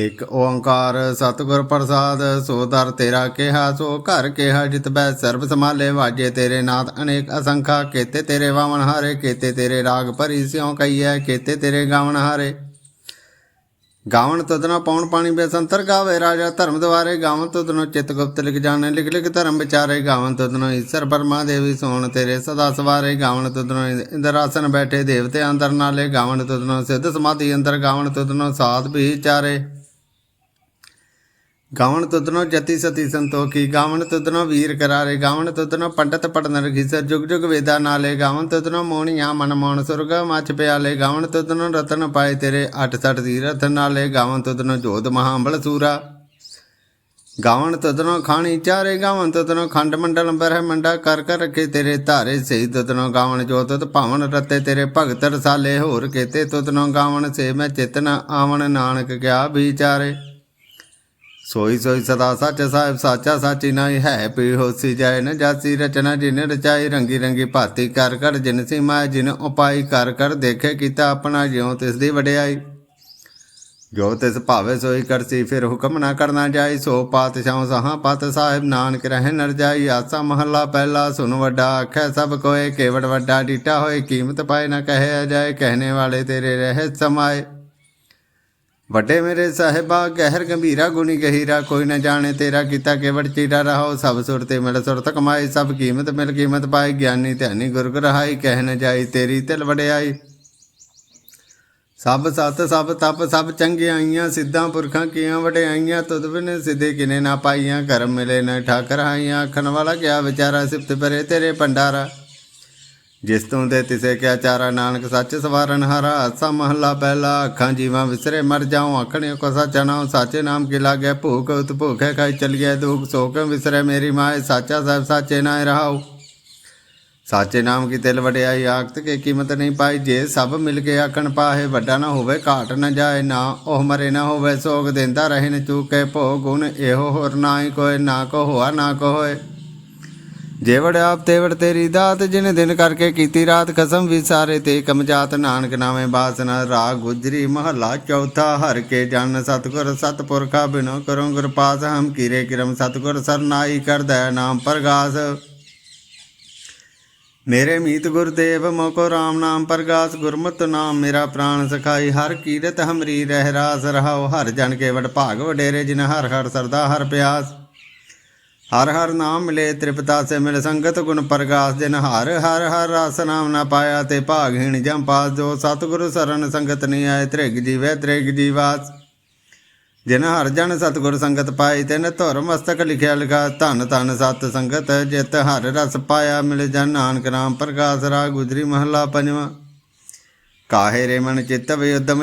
ਇਕ ਓੰਕਾਰ ਸਤਿਗੁਰ ਪ੍ਰਸਾਦ, ਸੋ ਦਰ ਤੇਰਾ ਕਿਹਾ, ਸੋ ਘਰ ਕਿਹਾ, ਜਿਤ ਬੈ ਸਰਬ ਸਮਾਲੇ ਵਾਜੇ ਤੇਰੇ ਨਾਥ ਅਨੇਕ ਅਸੰਖਾ, ਕੇਤੇ ਤੇਰੇ ਵਾਵਣ ਹਾਰੇ, ਕੇਤੇ ਤੇਰੇ ਰਾਗ ਭਰੀ ਸਿਉ ਕਈਐ ਕੇਤੇ ਤੇਰੇ ਗਾਵਣ ਹਾਰੇ। ਗਾਵਣ ਤਦਨਾ ਪੌਣ ਪਾਣੀ ਬੇਸੰਤਰ ਗਾਵੇ, ਰਾਜਾ ਧਰਮ ਦੁਆਰੇ ਗਾਵਣ ਤਦਨੋ ਚਿਤ ਗੁਪਤ ਲਿਖ ਜਾਣੇ, ਲਿਖ ਲਿਖ ਧਰਮ ਵਿਚਾਰੇ ਗਾਵਣ ਤਦਨੋ ਈਸ਼ਰ ਪਰਮਾ ਦੇਵੀ ਸੋਣ ਤੇਰੇ ਸਦਾ ਸਵਾਰੇ, ਗਾਵਣ ਤਦਨੋ ਇੰਦਰ ਆਸਨ ਬੈਠੇ ਦੇਵਤੇ ਅੰਦਰ ਨਾਲੇ, ਗਾਵਣ ਤਦਨੋ ਸਿੱਧ ਸਮਾਧੀ ਅੰਦਰ, ਗਾਵਣ ਤਦਨੋ ਸਾਧ ਵੀ ਚਾਰੇ ਗਾਵਣ ਤੁਧਨੋ ਜਤੀ ਸਤੀ ਸੰਤੋਖੀ, ਗਾਵਣ ਤੁਧਨੋ ਵੀਰ ਕਰਾਰੇ, ਗਾਵਣ ਤੁਧਨੋ ਪੰਡਤ ਪੜਨ ਰਖੀਸਰ ਜੁਗ ਜੁਗ ਵੇਦਾ ਨਾਲੇ, ਗਾਵਣ ਤੁਧਨੋ ਮੋਣੀਆਂ ਮਨ ਮੋਣ, ਸੁਰਗ ਮਚ ਪਿਆਲੇ, ਗਾਵਣ ਤੁਧਨੋ ਰਤਨ ਪਾਏ ਤੇਰੇ, ਅਠ ਦੀ ਤੀਰਥ ਨਾਲੇ, ਗਾਵਣ ਤੁਧਨੋ ਜੋਤ ਮਹਾਂਬਲ ਸੂਰਾ। ਗਾਵਣ ਤੁਧਨੋ ਖਾਣੀ ਚਾਰੇ, ਗਾਵਣ ਤੁਧਨੋ ਖੰਡ ਮੰਡਲ ਬ੍ਰਹਮੰਡਾ ਕਰ ਕਰ ਰਖੇ ਤੇਰੇ ਧਾਰੇ ਸਹੀ ਤੁਧਨੋ, ਗਾਵਣ ਜੋ ਤੁਧ ਭਾਵਨ ਰਤੇ ਤੇਰੇ ਭਗਤ ਰਸਾਲੇ, ਹੋਰ ਕੇਤੇ ਤੁਧਨੋ, ਗਾਵਣ ਸੇ ਮੈਂ ਚਿਤਨ ਆਵਣ, ਨਾਨਕ ਕਿਆ ਵਿਚਾਰੇ। ਸੋਈ ਸੋਈ ਸਦਾ ਸੱਚ ਸਾਹਿਬ ਸਾਚਾ ਸਾਚੀ ਨਾਈ ਹੈ ਪੀ ਹੋਸੀ ਜਾਏ ਨ ਜਾਸੀ, ਰਚਨਾ ਜਿਨ ਰਚਾਈ, ਰੰਗੀ ਰੰਗੀ ਭਾਤੀ ਕਰ ਕਰ ਜਿਨ ਸੀਮਾ, ਜਿਨ ਉਪਾਈ ਕਰ ਕਰ ਦੇਖੇ ਕੀਤਾ ਆਪਣਾ ਜਿਉ ਤਿਸ ਦੀ ਵਡਿਆਈ। ਜੋ ਤਿਸ ਭਾਵੇ ਸੋਈ ਕਰਸੀ, ਫਿਰ ਹੁਕਮ ਨਾ ਕਰਨਾ ਜਾਈ, ਸੋ ਪਾਤਸ਼ਾਹ ਸਹਾਂ ਪਤ ਸਾਹਿਬ, ਨਾਨਕ ਰਹਿ ਨਰ ਜਾਈ, ਆਸਾ ਮਹੱਲਾ ਪਹਿਲਾ ਸੁਨ ਵੱਡਾ ਆਖੈ, ਸਭ ਕੋਏ ਕੇਵੜ ਵੱਡਾ ਡੀਟਾ ਹੋਏ, ਕੀਮਤ ਪਾਏ ਨਾ ਕਹਿਆ ਜਾਏ, ਕਹਿਣੇ ਵਾਲੇ ਤੇਰੇ ਰਹਿ ਸਮਾਏ। ਵੱਡੇ ਮੇਰੇ ਸਾਹਿਬਾ, ਗਹਿਰ ਗੰਭੀਰਾ ਗੁਣੀ ਗਹੀਰਾ, ਕੋਈ ਨਾ ਜਾਣੇ ਤੇਰਾ ਕੀਤਾ ਕੇਵੜ ਚੀਰਾ ਰਹਾਓ। ਸਭ ਸੁਰ ਤੇ ਮਿਲ ਸੁਰਤ ਕਮਾਈ ਸਭ ਕੀਮਤ ਮਿਲ ਕੀਮਤ ਪਾਈ ਗਿਆਨੀ ਧਿਆਨੀ ਗੁਰ ਰਹਾਈ ਕਹਿ ਨ ਜਾਈ ਤੇਰੀ ਤਿਲ ਵਡਿਆਈ। ਸਭ ਸਤ, ਸਭ ਤਪ, ਸਭ ਚੰਗਿਆਈਆਂ ਸਿੱਧਾਂ ਪੁਰਖਾਂ ਕੀਆਂ ਵਡਿਆਈਆਂ। ਤੁਧ ਬਿਨ ਸਿੱਧੇ ਕਿਨੇ ਨਾ ਪਾਈਆਂ ਕਰਮ ਮਿਲੇ ਨ ਠਾਕਰ ਆਖਣ ਵਾਲਾ ਕਿਆ ਵਿਚਾਰਾ, ਸਿਫਤ ਪਰੇ ਤੇਰੇ ਭੰਡਾਰਾ। ਜਿਸ ਤੋਂ ਦੇ ਤਿਸੇ ਕਿਆ ਚਾਰਾ, ਨਾਨਕ ਸੱਚ ਸਵਾਰਨ ਹਾਰਾ, ਆਸਾ ਮਹੱਲਾ ਪਹਿਲਾ, ਅੱਖਾਂ ਜੀਵਾਂ ਵਿਸਰੇ ਮਰ ਜਾਉ ਆਖਣੇ ਕੋ ਸੱਚਾ ਨਾਮ ਸਾਚੇ ਨਾਮ ਕੀ ਲਾਗੇ, ਭੂਖ ਉਤ ਭੂਖੇ ਖਾਈ ਚਲੀਏ ਦੁਖ, ਸੋਕ ਵਿਸਰੇ ਮੇਰੀ ਮਾਏ, ਸਾਚਾ ਸਾਹਿਬ ਸਾਚੇ ਨਾਏ ਰਹਾਉ। ਸਾਚੇ ਨਾਮ ਕੀ ਤਿਲ ਵਡਿਆਈ, ਆਖਤ ਕੇ ਕੀਮਤ ਨਹੀਂ ਪਾਈ, ਜੇ ਸਭ ਮਿਲ ਕੇ ਆਖਣ ਪਾਹੇ, ਵੱਡਾ ਨਾ ਹੋਵੇ, ਘਾਟ ਨਾ ਜਾਏ, ਨਾ ਉਹ ਮਰੇ, ਨਾ ਹੋਵੇ ਸੋਗ, ਦਿੰਦਾ ਰਹੇ ਨ ਚੂਕੇ ਭੋਗ, ਗੁਣ ਇਹੋ ਹੋਰ ਨਾ ਹੀ ਕੋਏ, ਨਾ ਕੋ ਹੋਆ, ਨਾ ਕੋ ਹੋਏ। ਜੇਵੜ ਆਪ ਤੇਵੜ ਤੇਰੀ ਦਾਤ, ਜਿਨ ਦਿਨ ਕਰਕੇ ਕੀਤੀ ਰਾਤ ਕਸਮ ਵੀ ਸਾਰੇ ਤੇ ਕਮਜਾਤ ਨਾਨਕ ਨਾਵੇਂ ਬਾਸਨਾ ਰਾਗ ਗੁਜਰੀ ਮਹੱਲਾ ਚੌਥਾ, ਹਰ ਕੇ ਜਨ ਸਤਗੁਰ ਸਤਪੁਰਖਾ ਬਿਨੋ ਕਰੋ ਗੁਰ ਪਾਸ ਹਮ ਕੀਰੇ ਕਿਰਮ ਸਤਗੁਰ ਸਰਨਾਈ ਕਰਦਾ ਨਾਮ ਪ੍ਰਗਾਸ। ਮੇਰੇ ਮੀਤ ਗੁਰਦੇਵ, ਮੋਕੋ RAM ਨਾਮ ਪ੍ਰਗਾਸ, ਗੁਰਮਤਿ ਨਾਮ ਮੇਰਾ ਪ੍ਰਾਣ ਸਖਾਈ, ਹਰ ਕੀਰਤ ਹਮਰੀ ਰਹਿ ਰਾਸ ਰਹਾਓ ਹਰ ਜਨ ਕੇ ਵਡ ਭਾਗ ਵਡੇਰੇ, ਜਿਨ ਹਰ ਹਰ ਸਰਦਾ ਹਰ ਪਿਆਸ। ਹਰ ਹਰ ਨਾਮ ਮਿਲੇ ਤ੍ਰਿਪਤਾ ਸੇ ਮਿਲ ਸੰਗਤ ਗੁਣ ਪ੍ਰਗਾਸ ਜਿਨ ਹਰ ਹਰ ਹਰ ਰਸ ਨਾਮ ਨਾ ਪਾਇਆ ਤੇ ਭਾਗਹੀਣ ਜਮ ਪਾਸ ਜੋ ਸਤਿਗੁਰੂ ਸਰਨ ਸੰਗਤ ਨਹੀਂ ਆਏ, ਤ੍ਰਿਗ ਜੀਵੈ ਤ੍ਰਿਗ ਜੀਵਾਸ। ਜਿਨ ਹਰ ਜਨ ਸਤਿਗੁਰ ਸੰਗਤ ਪਾਈ, ਤਿਨ ਧੁਰ ਮਸਤਕ ਲਿਖਿਆ ਲਿਖਾ, ਧਨ ਧਨ ਸਤ ਸੰਗਤ ਜਿਤ ਹਰ ਰਸ ਪਾਇਆ, ਮਿਲ ਜਨ ਨਾਨਕ ਨਾਮ ਪ੍ਰਕਾਸ਼ ਰਾ ਗੁਜਰੀ ਮਹੱਲਾ ਪੰਜਵਾਂ। ਕਾਹੇ ਰੇ ਮਨ ਚਿੱਤ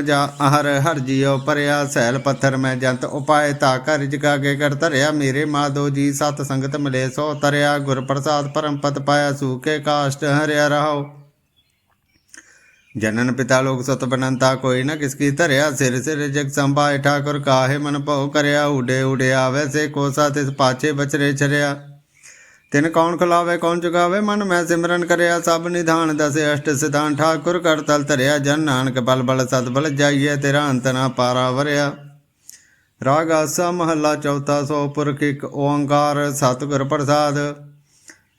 ਜਾ, ਅਹਰ ਹਰ ਜੀਉ ਪਰਿਆ, ਸੈਲ ਪੱਥਰ ਮੈਂ ਜੰਤ ਉਪਾਏ, ਤਾ ਕਰ ਜਗਾ ਕੇ ਕਰ ਧਰਿਆ, ਮੇਰੇ ਮਾਧੋ ਜੀ ਸਤ ਸੰਗਤ ਮਿਲੇ, ਸੋ ਤਰਿਆ, ਗੁਰ ਪ੍ਰਸਾਦ ਪਰਮ ਪਤ ਪਾਇਆ ਸੂਕੇ ਕਾਸ਼ਟ ਹਰਿਆ ਰਹਾਓ ਜਨਨ ਪਿਤਾ ਲੋਕ ਸਤ ਬਨੰਤਾ, ਕੋਈ ਨਾ ਕਿਸ ਕੀ ਧਰਿਆ, ਸਿਰ ਸਿਰ ਜਗ ਸੰਭਾਏ, ਠਾਕੁਰ ਕਾਹੇ ਮਨ ਭਉ ਕਰਿਆ ਉਡੇ ਉਡਿਆ ਵੈਸੇ ਕੋਸਾ ਤਿਸ ਪਾਛੇ ਬਚਰੇ ਚਰਿਆ ਤਿਨ ਕੌਣ ਖਲਾਵੇ, ਕੌਣ ਚੁਗਾਵੇ ਮਨ ਮੈਂ ਸਿਮਰਨ ਕਰਿਆ, ਸਭ ਨਿਧਾਨ ਦਸੇ ਅਸ਼ਟ ਸਿਧਾਨ। ਠਾਕੁਰ ਕਰ ਤਲ ਧਰਿਆ, ਜਨ ਨਾਨਕ ਬਲ ਬਲ ਸਤ ਬਲ ਜਾਈਏ, ਤੇਰਾ ਅੰਤ ਨਾ ਪਾਰਾ ਵਰਿਆ। ਰਾਗ ਆਸਾ ਮਹੱਲਾ ਚੌਥਾ, ਸੋ ਪੁਰਖ ਇੱਕ ਓੰਕਾਰ, ਸਤਿਗੁਰ ਪ੍ਰਸਾਦ।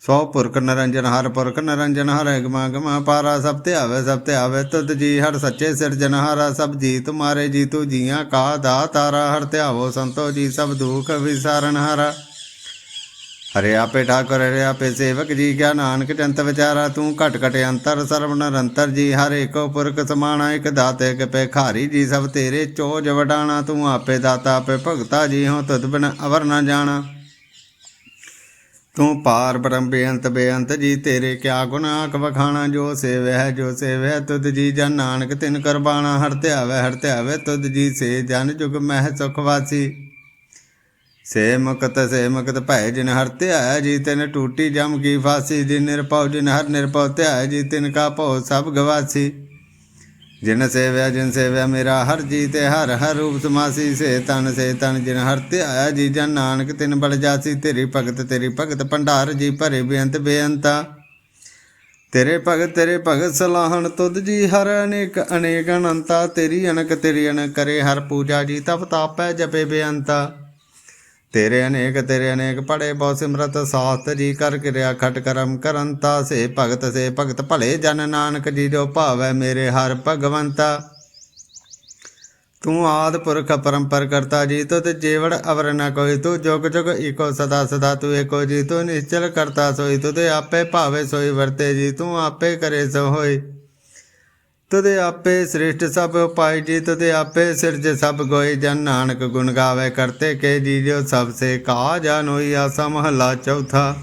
ਸੋ ਪੁਰਖ ਨਰੰਜਨ ਹਰ ਪੁਰਖ ਨਰੰਜਨ ਹਰ ਅਗਮਾ ਗਮਾ ਪਾਰਾ, ਸਭ ਤੇ ਆਵੇ, ਸਭ ਤੇ ਆਵੇ ਤੁਧ ਜੀ, ਹਰ ਸੱਚੇ ਸਿਰਜਨ ਸਿਰਜਨਹਾਰਾ ਸਭ ਜੀ ਤੁਮਾਰੇ ਜੀ ਤੂ ਜੀਆਂ ਕਾ ਦਾ ਤਾਰਾ ਹਰ ਧਿਆਵੋ ਸੰਤੋ ਜੀ, ਸਭ ਦੁਖ ਵਿਸਾਰਨ ਹਾਰਾ। ਹਰੇ ਆਪੇ ਠਾਕੁਰ ਹਰੇ ਆਪੇ ਸੇਵਕ ਜੀ, ਕਿਆ ਨਾਨਕ ਜੰਤ ਵਿਚਾਰਾ, ਤੂੰ ਘਟ ਘਟ ਅੰਤਰ ਸਰਵ ਨਿਰੰਤਰ ਜੀ, ਹਰ ਏਕੋ ਪੁਰਖ ਸਮਾਣਾ, ਇਕ ਦਾਤੇ ਕੇ ਖਾਰੀ ਜੀ, ਸਭ ਤੇਰੇ ਚੋਜ ਵਡਾਣਾ, ਤੂੰ ਆਪੇ ਦਾਤਾ, ਆਪੇ ਭਗਤਾ ਜੀ ਹੋ ਤੁਧ ਬਿਨ ਅਵਰ ਨਾ ਜਾਣਾ। ਤੂੰ ਪਾਰ ਬ੍ਰਹਮ ਬੇਅੰਤ ਬੇਅੰਤ ਜੀ, ਤੇਰੇ ਕਿਆ ਗੁਣ ਆਖ ਵਖਾਣਾ, ਜੋ ਸੇਵੈ ਹੈ ਜੋ ਸੇਵੈ, ਤੁਧ ਜੀ ਜਨ ਨਾਨਕ ਤਿਨ ਕਰਬਾਣਾ, ਹਰ ਧਿਆਵੇ ਹਰ ਧਿਆਵੇ, ਤੁਧ ਜੀ ਸੇ ਜਨ ਜੁਗ ਮਹਿ ਸੁਖ ਵਾਸੀ। ਸੇ ਮੁਕਤ ਸੇ ਮੁਕਤ ਭੈ ਜਿਨ ਹਰ ਧਿਆਇਆ ਜੀ ਤਿਨ ਟੂਟੀ ਜਮ ਕੀ ਫਾਸੀ ਜਿਨ ਨਿਰਭਉ ਜਿਨ ਹਰ ਨਿਰਭਉ ਧਿਆਇਆ ਜੀ ਤਿਨ ਕਾ ਭਉ ਸਭ ਗਵਾਸੀ। ਜਿਨ ਸੇਵਿਆ ਜਿਨ ਸੇਵਿਆ ਮੇਰਾ ਹਰ ਜੀ ਤੇ ਹਰ ਹਰ ਰੂਪ ਸਮਾਸੀ, ਸੇ ਤਨ ਸੇ ਤਨ ਜਿਨ ਹਰ ਧਿਆਇਆ ਜੀ ਜਨ ਨਾਨਕ ਤਿਨ ਬਲ ਜਾਸੀ। ਤੇਰੀ ਭਗਤ ਤੇਰੀ ਭਗਤ ਭੰਡਾਰ, ਜੀ ਭਰੇ ਬੇਅੰਤ ਬੇਅੰਤਾ। ਤੇਰੇ ਭਗਤ ਤੇਰੇ ਭਗਤ ਸਲਾਹਣ ਤੁਧ ਜੀ ਹਰ ਅਨੇਕ ਅਨੇਕ ਅਨੰਤਾ। ਤੇਰੀ ਅਨਕ ਤੇਰੀ ਅਨਕ ਕਰੇ ਹਰ ਪੂਜਾ ਜੀ, ਤਪ ਤਾਪੈ ਜਪੇ ਬੇਅੰਤਾ। ਤੇਰੇ ਅਨੇਕ ਤੇਰੇ ਅਨੇਕ ਪੜੇ ਬਹੁ ਸਿਮਰਤ ਸਾਸਤ ਜੀ ਕਰ ਕਿਰਿਆ ਖਟ ਕਰਮ ਕਰੰਤਾ ਸੇ ਭਗਤ ਸੇ ਭਗਤ ਭਲੇ ਜਨ ਨਾਨਕ ਜੀ ਜੋ ਭਾਵੈ ਮੇਰੇ ਹਰ ਭਗਵੰਤਾ। ਤੂੰ ਆਦ ਪੁਰਖ ਪਰੰਪਰ ਕਰਤਾ ਜੀ, ਤੁਧ ਜੀਵੜ ਅਵਰ ਨ ਕੋਈ। ਤੂੰ ਜੁਗ ਜੁਗ ਈਕੋ ਸਦਾ ਸਦਾ ਤੂੰ ਏਕੋ ਜੀ, ਤੂੰ ਨਿਸ਼ਚਲ ਕਰਤਾ ਸੋਈ। ਤੂੰ ਤੇ ਆਪੇ ਭਾਵੇ ਸੋਈ, ਵਰਤੇ ਜੀ, ਤੂੰ ਆਪੇ ਕਰੇ ਸੋ ਹੋਈ। ਤੁਦੇ ਆਪੇ ਸ੍ਰਿਸ਼ਟ ਸਭ ਉਪਾਇ ਜੀ, ਤੁਦੇ ਆਪੇ ਸਿਰਜ ਸਭ ਗੋਈ ਜਨ। ਨਾਨਕ ਗੁਣ ਗਾਵੇ ਕਰਤੇ ਕੇ ਜੀ, ਜੋ ਸਭ ਸੇ ਕਾ ਜਾਨੋਈ ਆਸਾ ਮਹੱਲਾ ਚੌਥਾ।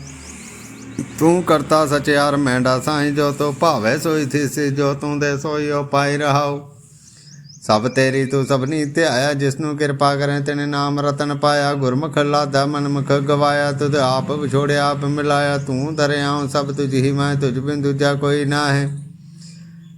ਤੂੰ ਕਰਤਾ ਸਚਿਆਰ ਮੈਂਡਾ ਸਾਈ, ਜੋ ਤੋ ਭਾਵੇ ਸੋਈ ਥੀਸੀ, ਜੋ ਤੂੰ ਦੇ ਸੋਈ ਉਪਾਇ ਰਹਾਉ। ਸਭ ਤੇਰੀ ਤੂੰ ਸਭਨੀ ਧਿਆਇਆ ਜਿਸ ਨੂੰ ਕਿਰਪਾ ਕਰੇ ਤੈਨੇ ਨਾਮ ਰਤਨ ਪਾਇਆ। ਗੁਰਮੁਖ ਲਾਦਾ ਮਨਮੁਖ ਗਵਾਇਆ, ਤੁਧ ਆਪ ਵਿਛੋੜਿਆ ਆਪ ਮਿਲਾਇਆ। ਤੂੰ ਦਰਿਆਉ ਸਭ ਤੁਝ ਹੀ, ਮੈਂ ਤੁਝ ਬਿਨ ਦੂਜਾ ਕੋਈ ਨਾ ਹੈ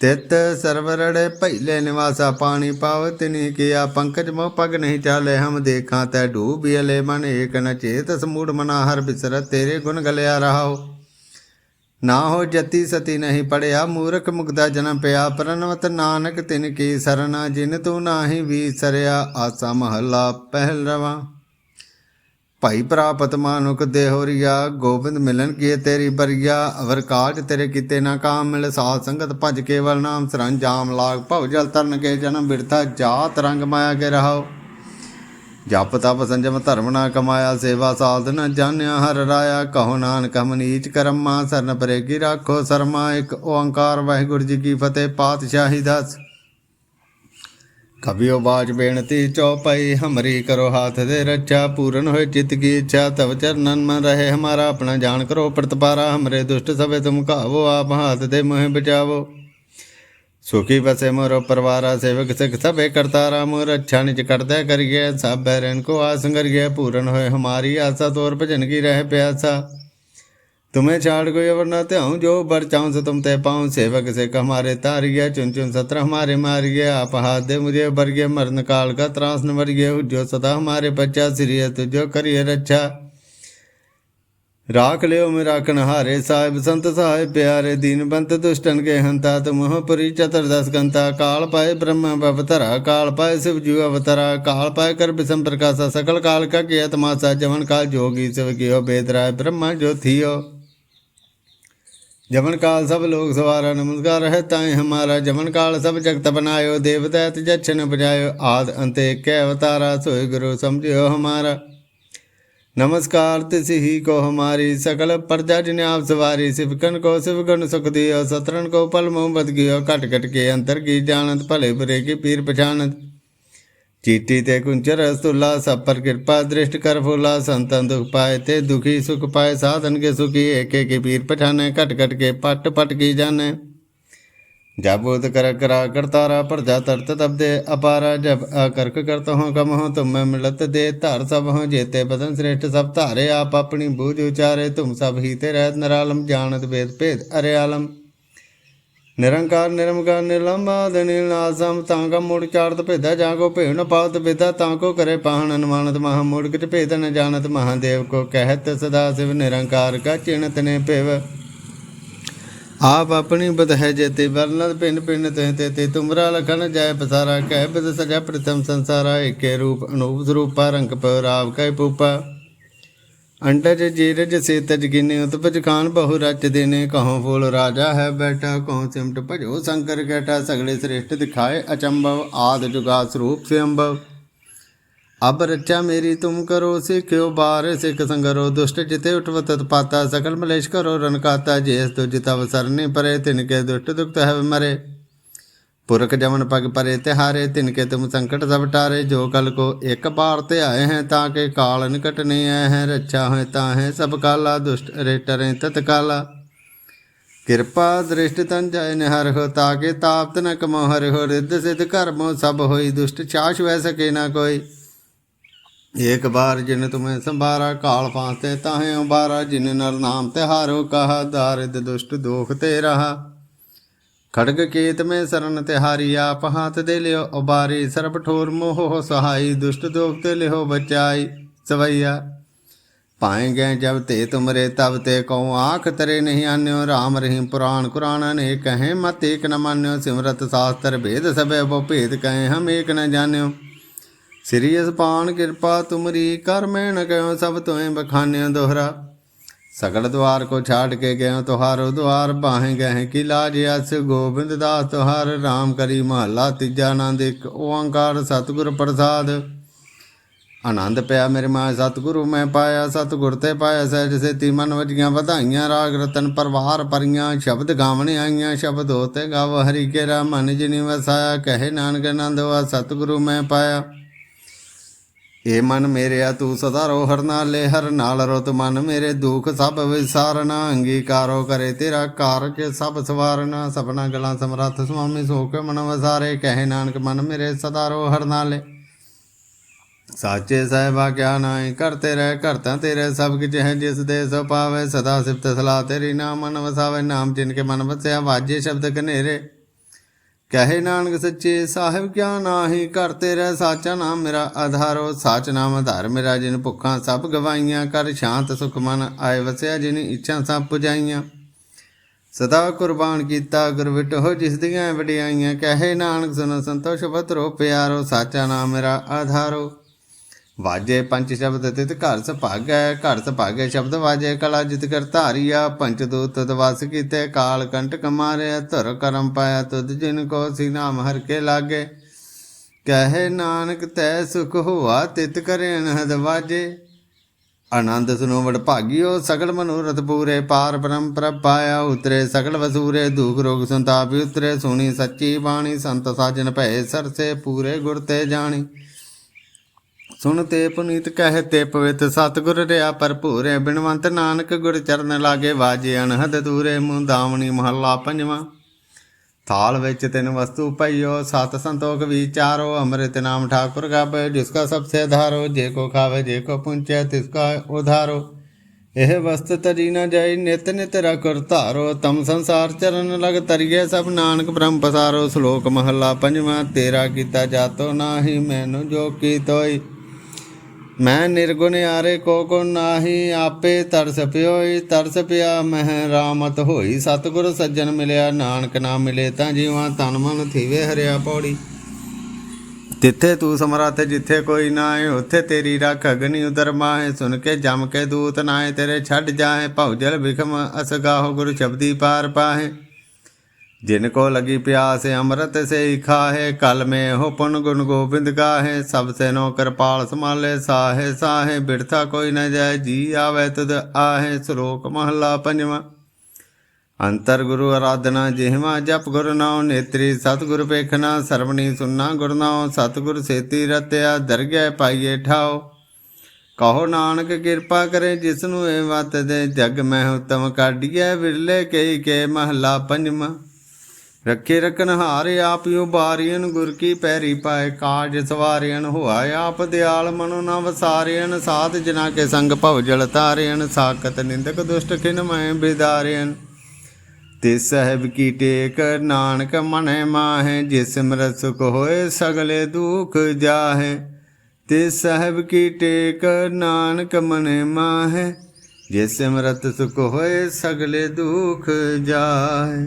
ਤਿਤ ਸਰਵਰੜੇ ਪਹਿਲੇ ਨਿਵਾਸਾ ਪਾਣੀ ਪਾਵ, ਤਿਨੀ ਕੀਆ ਪੰਕਜ ਮੋ ਪਗ ਨਹੀਂ ਚਾਲੇ, ਹਮ ਦੇਖਾਂ ਤੈ ਡੂਬਿਲੇ ਮਨ ਏਕ ਨ ਚੇਤ, ਸਮੂੜ ਮਨਾ ਹਰ ਬਿਸਰਤ ਤੇਰੇ ਗੁਣ ਗਲਿਆ ਰਹਾਓ। ਨਾ ਹੋ ਜਤੀ ਸਤੀ ਨਹੀਂ ਪੜਿਆ, ਮੂਰਖ ਮੁਗਦਾ ਜਨਮ ਪਿਆ ਪ੍ਰਨਵਤ ਨਾਨਕ ਤਿਨ ਕੀ ਸਰਨਾ, ਜਿਨ ਤੂੰ ਨਾਹੀ ਵੀਸਰਿਆ ਆਸਾ ਮਹੱਲਾ ਪਹਿਲਵਾ ਭਾਈ ਪ੍ਰਾਪਤ ਮਾਨੁਕ ਦੇਹੋਰੀਆ ਗੋਬਿੰਦ ਮਿਲਨ ਕੀਏ ਤੇਰੀ ਬਰੀਆ, ਅਵਰ ਕਾਜ ਤੇਰੇ ਕੀਤੇ ਨਾ ਕਾਮ ਮਿਲ, ਸਾਧ ਸੰਗਤ ਭਜ ਕੇਵਲ ਨਾਮ ਸਰੰਜਾਮ ਲਾਗ ਭਵ ਜਲ ਤਰਨ ਕੇ ਜਨਮ ਬਿਰਥਾ, ਜਾਤ ਰੰਗ ਮਾਇਆ ਕੇ ਰਹਾਓ ਜਪ ਤਪ ਸੰਜਮ ਧਰਮ ਨਾ ਕਮਾਇਆ, ਸੇਵਾ ਸਾਧਨ ਜਾਣਿਆ, ਹਰ ਰਾਇਆ ਕਹੋ ਨਾਨਕ, ਹਮ ਨੀਚ ਕਰਮਾ, ਸਰਨ ਪਰੇਗੀ ਰਾਖੋ ਸਰਮਾ, ਇੱਕ ਓੰਕਾਰ ਵਾਹਿਗੁਰੂ ਜੀ ਕੀ ਫਤਿਹ, ਪਾਤਸ਼ਾਹੀ ਦਾਸ। ਕਬਿਓ ਬਾਜ ਬੇਨਤੀ ਚੌਪਈ, ਹਮਰੀ ਕਰੋ ਹਾਥ ਦੇ ਰੱਛਾ, ਪੂਰਨ ਹੋਏ ਚਿਤ ਕੀ ਇੱਛਾ, ਤਵ ਚਰਨਨ ਮਨ ਰਹੇ ਹਮਾਰਾ, ਆਪਣਾ ਜਾਣ ਕਰੋ ਪ੍ਰਤਪਾਰਾ, ਹਮਰੇ ਦੁਸ਼ਟ ਸਭੇ ਤੁਮ ਕਾਵੋ ਆਪ ਹਾਥ ਦੇ ਮੋਹ ਬਚਾਵੋ। ਸੁਖੀ ਬਸੇ ਮੋਰੋ ਪਰਵਾਰਾ, ਸੇਵਕ ਸਿਖ ਸਭੇ ਕਰਤਾਰਾ ਮੋਰ ਅੱਛਾ ਨਿਜ ਕਰਦਾ ਕਰੀਏ ਸਭ ਬੈਰਨ ਕੋ ਆਸੰਗਰੀਏ ਪੂਰਨ ਹੋਏ ਹਮਾਰੀ ਆਸਾ, ਤੋਰ ਭਜਨ ਕੀ ਰਹਿ ਪਿਆਸਾ। तुम्हें छाड़ कोई अवर न त्याऊं जो बर चाहूं से तुम तय पाऊं सेवक से हमारे तारिये चुन चुन सत्र हमारे मारिये आप हाथ दे मुझे बरगे मरण काल का त्रास न वर्गे जो सदा हमारे बच्चा सिरिय तुझो करिए रक्षा राख लियो में राखन हारे साहिब संत सहाय प्यारे दीन बंत दुष्टन के हंता तुम पुरी चतुर्दश कंता काल पाए ब्रह्म अवतरा काल पाए शिव जीव अवतरा काल पाए कर विषम प्रकाशा सकल काल का किया तमाशा जवन काल जोगी शिव कियो बेदराय ब्रह्मा जो थियो ਜਮਨ ਕਾਲ ਸਭ ਲੋਕ ਸਵਾਰਾ, ਨਮਸਕਾਰ ਹੈ ਤਾਏ ਹਮਾਰਾ। ਜਮਨ ਕਾਲ ਸਭ ਜਗਤ ਬਨਾਇਓ ਦੇਵਦੈਤ ਜਛਨ ਬਜਾਇਓ। ਆਦ ਅੰਤੇ ਕੈ ਅਵਤਾਰਾ ਸੋਇ ਗੁਰੂ ਸਮਝਿਓ ਹਮਾਰਾ। ਨਮਸਕਾਰ ਤਿਸੀ ਹੀ ਕੋ ਹਮਾਰੀ, ਸਕਲ ਪਰਜਾ ਜਿਨ ਆਪ ਸਵਾਰੀ। ਸਿਵਕਨ ਕੋ ਸਿਵਕਨ ਸੁਖ ਦਿਓ ਸਤਰਨ ਕੋ ਪਲ ਮੋਹਬਤ ਗਿਓ ਘਟ ਘਟ ਕੇ ਅੰਤਰ ਕੀ ਜਾਣਤ, ਭਲੇ ਬੁਰੇ ਕੀ ਪੀਰ ਪਛਾਨਤ पछानत चीटी ते कुंचर स्तुला सब पर कृपा दृष्ट कर फूला संतन दुख पाए ते दुखी सुख पाए साधन के सुखी एके के पीर पछाने कट कट के पट पट की जाने जाबूत कर करा करतारा प्रजा तरत तब दे अपारा जब अकर्क करत हो कम हो तुम में मिलत दे धार सब हो जेते बदन श्रेष्ठ सब धारे आप अपनी बूझ उचारे तुम सब ही ते रहत नरालम जानत वेद भेद अरे आलम ਨਿਰੰਕਾਰ ਨਿਰਮਕਾਰ ਨਿਰਲੰਬਾਦ ਨੀਲਾਸਮ ਤਾਂ ਕਾ ਮੂੜ ਚਾਰਤ ਭੇਦਾ, ਜਾਂ ਕੋ ਭੇਵ ਨ ਪਾਵਤ ਬੇਦਾ, ਤਾਂ ਕੋ ਕਰੇ ਪਾਹਣ ਅਨਮਾਨਤ ਮਹਾ ਮੂੜ ਕਿਤ ਭੇਦ ਨ ਜਾਣਤ ਮਹਾਦੇਵ ਕੋ ਕਹਿਤ ਸਦਾ ਸਿਵ ਨਿਰੰਕਾਰ ਕਾ ਚਿਣਤ ਨੇ ਭੇਵ। ਆਪ ਆਪਣੀ ਬਦ ਹੈ ਜੇਤੇ, ਵਰਨਤ ਪਿੰਡ ਪਿੰਡ ਤੇ ਤੇ ਤੇ ਤੁਮਰਾ ਲਖਨ ਜਾਏ ਪਸਾਰਾ, ਕਹਿ ਬਿਦ ਸਜਾ ਪ੍ਰਥਮ ਸੰਸਾਰਾ, ਏਕੇ ਰੂਪ, ਅਨੂਪ ਸਰੂਪਾ, ਰੰਗ ਪਰਾਵ ਕੈ ਪੂਪਾ ਅੰਡਜ ਜੀਰਜ ਸੇ ਤਜ ਗਿਨੇ ਉਤਪਜ ਖਾਨ ਬਹੁ ਰਚ ਦੇਨੇ, ਕਹੋਂ ਫੂਲ ਰਾਜਾ ਹੈ ਬੈਠਾ, ਕਹੋਂ ਸਿਮਟ ਭਜੋ ਸ਼ੰਕਰ ਕੈਟਾ ਸਗਲੇ ਸ੍ਰੇਸ਼ਟ ਦਿਖਾਏ ਅਚੰਭਵ, ਆਦ ਜੁਗਾ ਸਰੂਪ ਸਿਅੰਭਵ ਅਬ ਰੱਚਾ ਮੇਰੀ ਤੁਮ ਕਰੋ, ਸਿੱਖਿਓ ਬਾਰ, ਸਿੱਖ ਸੰਗਰੋ, ਦੁਸ਼ਟ ਜਿਤੇ ਉਠਵਤ ਪਾਤਾ ਸਕਲ ਮਲੇਸ਼ ਕਰੋ ਰਨਕਾਤਾ ਜੇਸ ਤੁਜ ਤਵ ਸਰਨੀ ਪਰੇ, ਤਿਨ ਕੇ ਦੁਸ਼ਟ ਦੁਖਤ ਹੈ ਮਰੇ ਪੁਰਖ ਜਮਨ ਪਗ ਪਰੇ ਤਿਹਾਰੇ, ਤਿਨ ਕੇ ਤੁਮ ਸੰਕਟ ਸਭ ਟਾਰੇ, ਜੋ ਕਲ ਕੋ ਇੱਕ ਬਾਰ ਤੇ ਆਏ ਹੈ, ਤਾਂ ਕੇ ਕਾਲ ਨਿਕਟ ਨਹੀਂ ਆਏ ਹੈ, ਰੱਛਾ ਹੋਏ ਤਾਂ ਹੈ ਸਭ ਕਾਲਾ, ਦੁਸ਼ਟ ਰੇ ਟਰੇ ਤਤ ਕਿਰਪਾ ਦ੍ਰਿਸ਼ਟ ਤਨ ਜਾਇ ਨਿਹਰ ਹੋ ਤਾਕੇ ਤਾਪਤ ਨ ਕਮੋ ਹਰਿ ਹੋ, ਰਿੱਧ ਸਿਧ ਕਰਮੋ ਸਭ ਹੋਈ, ਦੁਸ਼ਟ ਚਾਸ਼ ਵੈ ਸਕੇ ਨਾ ਕੋਈ। ਏਕ ਬਾਰ ਜਿਨ ਤੁਮੇ ਸੰਭਾਰਾ, ਕਾਲ ਫਾਂਤੇ ਤਾਹੇ ਉਬਾਰਾ, ਜਿਨ ਨਰ ਨਾਮ ਤੇ ਹਾਰੋ ਕਹਾ ਦਾਰਿਦ ਦੁਸ਼ਟ ਦੋਖ ਤੇ ਰਹਾ। ਖੜਗ ਕੇਤ ਮੈਂ ਸਰਨ ਤੇ ਹਾਰੀ ਆਪ ਹਾਥ ਦੇ ਲਿਓ ਉਬਾਰੀ, ਸਰਬ ਠੋਰ ਮੋਹ ਸਹਾਈ, ਦੁਸ਼ਟ ਦੋਖ ਤੇ ਲਿਓ ਬਚਾਈ। ਸਵਈਆ ਪਾਏ ਗਏ ਜਬ ਤੇ ਤੁਮਰੇ, ਤਬ ਤੇ ਕਉ ਆਖ ਤਰੇ ਨਹੀਂ ਆਨਿਓ RAM ਰਹੀਮ ਪੁਰਾਣ ਕੁਰਾਨ ਨੇ ਕਹੇ, ਮਤ ਏਕ ਨ ਮਾਨਿਓ, ਸਿਮਰਤ ਸਾਸਤਰ ਭੇਦ ਸਭੇ ਬੋ ਭੇਦ ਕਹੇ, ਹਮ ਏਕ ਨ ਜਾਣਿਓ। ਸ੍ਰੀ ਅਸਪਾਨ ਕਿਰਪਾ ਤੁਮਰੀ, ਕਰ ਮੈਂ ਨ ਕਹਿਓ ਸਭ ਤੋਏ ਬਖਾਨਿਓ ਦੋਹਰਾ। ਸਗਲ ਦਵਾਰ ਕੋ ਛਾੜ ਕੇ ਗਏ ਤੁਹਾਰੋ ਦਵਾਰ, ਬਾਹੇ ਗਏ ਕੀ ਲਾਜ ਅਸ, ਗੋਬਿੰਦ ਦਾਸ ਤੁਹਾਰ RAM ਕਰੀ ਮਹਲਾ ਤੀਜਾ ਆਨੰਦ, ਇੱਕ ਓੰਕਾਰ ਸਤਿਗੁਰ ਪ੍ਰਸਾਦ। ਆਨੰਦ ਪਿਆ ਮੇਰੇ ਮਾਂ, ਸਤਿਗੁਰੂ ਮੈਂ ਪਾਇਆ, ਸਤਿਗੁਰ ਤੇ ਪਾਇਆ, ਸਹਿਜ ਸੇਤੀ ਮਨ ਵਜੀਆਂ ਵਧਾਈਆਂ, ਰਾਗ ਰਤਨ ਪਰਵਾਰ ਪਰੀਆਂ, ਸ਼ਬਦ ਗਾਵਣ ਆਈਆਂ, ਸ਼ਬਦ ਹੋਤੇ ਗਾਵ, ਹਰੀ ਕੇ ਰਾ ਮਨ ਜਿਨੀ ਵਸਾਇਆ, ਕਹੇ ਨਾਨਕ ਆਨੰਦ ਵਾ ਸਤਿਗੁਰੂ ਮੈਂ ਪਾਇਆ। ਏ ਮਨ ਮੇਰਿਆ ਤੂੰ ਸਦਾ ਰੋ ਹਰ ਨਾਲੇ, ਹਰ ਨਾਲ ਰੋ ਮਨ ਮੇਰੇ। ਦੁਖ ਸਭ ਵਿਸਾਰਨਾ, ਅੰਗੀਕਾਰੋ ਕਰੇ ਤੇਰਾ ਕਾਰਜ, ਸਭ ਸਵਾਰਨਾ। ਸਭਨਾ ਗਲਾਂ ਸਮਰੱਥ ਸੁਆਮੀ, ਸੋਖ ਮਨ ਵਸਾਰੇ। ਕਹੇ ਨਾਨਕ, ਮਨ ਮੇਰੇ ਸਦਾ ਰੋ ਹਰ ਨਾਲੇ। ਸਾਚੇ ਸਾਹਿਬਾ, ਕਿਆ ਨਾਏ ਕਰਤੇ ਰਹਿ ਕਰਤਾ ਤੇਰੇ ਸਭ ਕਿਛ ਹੈ, ਜਿਸ ਦੇ ਸੋ ਪਾਵੇ, ਸਦਾ ਸਿਫਤ ਸਲਾਹ ਤੇਰੀ ਨਾਮ ਮਨ ਵਸਾਵੇ। ਨਾਮ ਜਿਨ ਕੇ ਮਨ ਵਸਿਆ, ਵਾਜੇ ਸ਼ਬਦ ਕਨੇਰੇ ਕਹੇ ਨਾਨਕ ਸੱਚੇ ਸਾਹਿਬ, ਕਿਆ ਨਾਹੀ ਕਰਤੇ ਰਹਿ ਸਾਚਾ ਨਾਮ ਮੇਰਾ ਆਧਾਰੋ। ਸਾਚ ਨਾਮ ਆਧਾਰ ਮੇਰਾ, ਜਿਨ ਭੁੱਖਾਂ ਸਭ ਗਵਾਈਆਂ ਕਰ ਸ਼ਾਂਤ ਸੁਖ ਮਨ ਆਏ ਵਸਿਆ, ਜਿਨ ਇੱਛਾ ਸਭ ਪੁਜਾਈਆਂ। ਸਦਾ ਕੁਰਬਾਨ ਕੀਤਾ ਗੁਰ ਵਿਟੋ, ਜਿਸ ਦੀਆਂ ਵਡਿਆਈਆਂ। ਕਹੇ ਨਾਨਕ ਸੁਨ ਸੰਤੋਸ਼ ਬਤਰੋ ਪਿਆਰੋ, ਸਾਚਾ ਨਾਮ ਮੇਰਾ ਆਧਾਰੋ। ਵਾਜੇ ਪੰਜ ਸ਼ਬਦ ਤਿਤ ਘਰ ਸੁਭਾਗੈ ਘਰ ਸੁਭਾਗੈ ਸ਼ਬਦ ਵਾਜੇ, ਕਲਾ ਜਿਤ ਕਰ ਧਾਰੀਆ ਪੰਚ ਦੂਤ ਤਦਵਸ ਕੀਤੇ, ਕਾਲ ਕੰਟਕ ਮਾਰਿਆ, ਧਰ ਕਰਮ ਪਾਇਆ, ਤੁਧ ਜਿਨ ਕੋ ਸੀ ਨਾਮ ਹਰ ਕੇ ਲਾਗੇ। ਕਹੇ ਨਾਨਕ, ਤੈ ਸੁਖ ਹੋਆ, ਤਿਤ ਕਰੇ ਅਨਹਦ ਵਾਜੇ। ਆਨੰਦ ਸੁਨੋ ਵਡ ਭਾਗਿਓ, ਸਗਲ ਮਨੋਰਥ ਪੂਰੇ, ਪਾਰ ਬ੍ਰਹਮ ਪ੍ਰਭ ਪਾਇਆ, ਉਤਰੇ ਸਗਲ ਵਸੂਰੇ, ਦੁਖ ਰੋਗ ਸੰਤਾਪ ਉਤਰੇ, ਸੁਣੀ ਸੱਚੀ ਬਾਣੀ, ਸੰਤ ਸਾਜਨ ਭੈ ਸਰਸੇ ਪੂਰੇ ਗੁਰ ਤੇ ਜਾਣੀ। ਸੁਣ ਤੇ ਪੁਨੀਤ ਕਹਿ ਤੇ ਪਵਿੱਤ ਸਤਿਗੁਰ ਰਿਆ ਭਰਪੂਰੇ ਬਿਨਵੰਤ ਨਾਨਕ ਗੁਰ ਚਰਨ ਲਾਗੇ ਵਾਜੇ ਅਨਹਦ ਦੂਰੇ ਮੂੰ ਮਹੱਲਾ ਪੰਜਵਾਂ। ਥਾਲ ਵਿੱਚ ਤਿੰਨ ਵਸਤੂ ਪਈਓ, ਸਤ ਸੰਤੋਖ ਵਿਚਾਰੋ ਅੰਮ੍ਰਿਤ ਨਾਮ ਠਾਕੁਰ ਗਾਵੇ ਜਿਸ ਕਾ ਸਭ ਸੇ ਧਾਰੋ, ਜੇ ਕੋ ਖਾਵੇ, ਜੇ ਕੋ ਪੁੰਚੈ, ਤਿਸ ਕਾ ਉਧਾਰੋ। ਇਹ ਵਸਤ ਤਰੀ ਨਾ ਜਾਈ, ਨਿਤ ਨਿਤ ਰਖੁਰ ਧਾਰੋ। ਤਮ ਸੰਸਾਰ ਚਰਨ ਲਗ ਤਰੀਏ ਸਭ ਨਾਨਕ ਬ੍ਰਹਮ ਪਸਾਰੋ। ਸ਼ਲੋਕ ਮਹੱਲਾ ਪੰਜਵਾਂ, ਤੇਰਾ ਕੀਤਾ ਜਾਤੋ ਨਾਹੀ, ਮੈਨੂੰ ਜੋ ਕੀ ਤੋਈ ਮੈਂ ਨਿਰਗੁਣ ਆਰੇ ਕੋ ਕੋ ਨਾਹੀ, ਆਪੇ ਤਰਸ ਪਿਓਈ, ਤਰਸ ਪਿਆ ਮਹਿ ਰਾਮਤ ਹੋਈ। ਸਤਿਗੁਰ ਸੱਜਣ ਮਿਲਿਆ, ਨਾਨਕ ਨਾਮ ਮਿਲੇ ਤਾਂ ਜੀਵਾਂ ਤਨ ਮਨ ਥੀਵੇ ਹਰਿਆ ਪੌੜੀ। ਤਿੱਥੇ ਤੂੰ ਸਮਰੱਥ ਜਿੱਥੇ ਕੋਈ ਨਾ ਹੈ ਉੱਥੇ ਤੇਰੀ ਰੱਖ ਅਗਨੀ ਉਦਰ ਮਾਹੇ। ਸੁਣ ਕੇ ਜਮ ਕੇ ਦੂਤ ਨਾਏ ਤੇਰੇ ਛੱਡ ਜਾਏ ਭਉਜਲ ਵਿਖਮ ਅਸਗਾਹੋ ਗੁਰੂ ਸ਼ਬਦੀ ਪਾਰ ਪਾਹੇ। ਜਿਨ ਕੋ ਲਗੀ ਪਿਆਸ ਅੰਮ੍ਰਿਤ ਸੇ ਹੀ ਖਾਹੇ, ਕਲ ਮੇ ਹੋ ਪੁਨ ਗੁਣ ਗੋਬਿੰਦ ਗਾਹੇ, ਸਭ ਸੇ ਨੋ ਕਿਰਪਾਲ ਸਮਾਲੇ ਸਾਹੇ ਸਾਹੇ, ਬਿਰਥਾ ਕੋਈ ਨ ਜਾਏ, ਜੀ ਆਵੇ ਤੁਧ ਆਹੇ, ਸ਼ਲੋਕ ਮਹਲਾ ਪੰਜਵਾਂ। ਅੰਤਰ ਗੁਰੂ ਆਰਾਧਨਾ ਜਿਹਵਾ ਜਪ ਗੁਰ ਨਾਉ, ਨੇਤਰੀ ਸਤਿਗੁਰ ਵੇਖਣਾ, ਸਰਵਣੀ ਸੁਨਣਾ ਗੁਰ ਨਾਉ, ਸਤਿਗੁਰ ਸੇਤੀ ਰਤਿਆ, ਦਰਗਹਿ ਪਾਈਏ ਠਾਓ ਕਹੋ ਨਾਨਕ ਕਿਰਪਾ ਕਰੇ ਜਿਸ ਨੂੰ ਇਹ ਵਤ ਦੇ, ਜਗ ਮੈਂ ਉਤਮ ਕਾਢੀਐ, ਵਿਰਲੇ ਕਈ ਕੇ ਮਹਲਾ ਪੰਜਵਾਂ। ਰੱਖੇ ਰਕਨ ਹਾਰ ਆਪ ਉਬਾਰੀਨ ਗੁਰ ਕੀ ਪੈਰੀ ਪਾਏ ਕਾਜ ਸਵਾਰੀਨ ਹੋਆ ਆਪ ਦਿਆਲ ਮਨੋ ਨਾ ਵਸਾਰੀਨ ਸਾਧ ਜਨਾ ਕੇ ਸੰਗ ਭਵ ਜਲ ਤਾਰੀਨ ਸਾਖਤ ਨਿੰਦਕ ਦੁਸ਼ਟ ਖਿਨ ਮੈਂ ਬਿਦਾਰੀਨ ਤੇ ਸਹਿਬ ਕੀ ਟੇਕ ਨਾਨਕ ਮਨੈ ਮਾਹੇ, ਜਿਸ ਸਿਮਰਤ ਸੁਖ ਹੋਏ ਸਗਲੇ ਦੁਖ ਜਾਹੇ। ਤੇ ਸਹਿਬ ਕੀ ਟੇਕ ਨਾਨਕ ਮਨੈ ਮਾਹੇ, ਜਿਸ ਸਿਮਰਤ ਸੁਖ ਹੋਏ ਸਗਲੇ ਦੁਖ ਜਾਹੇ।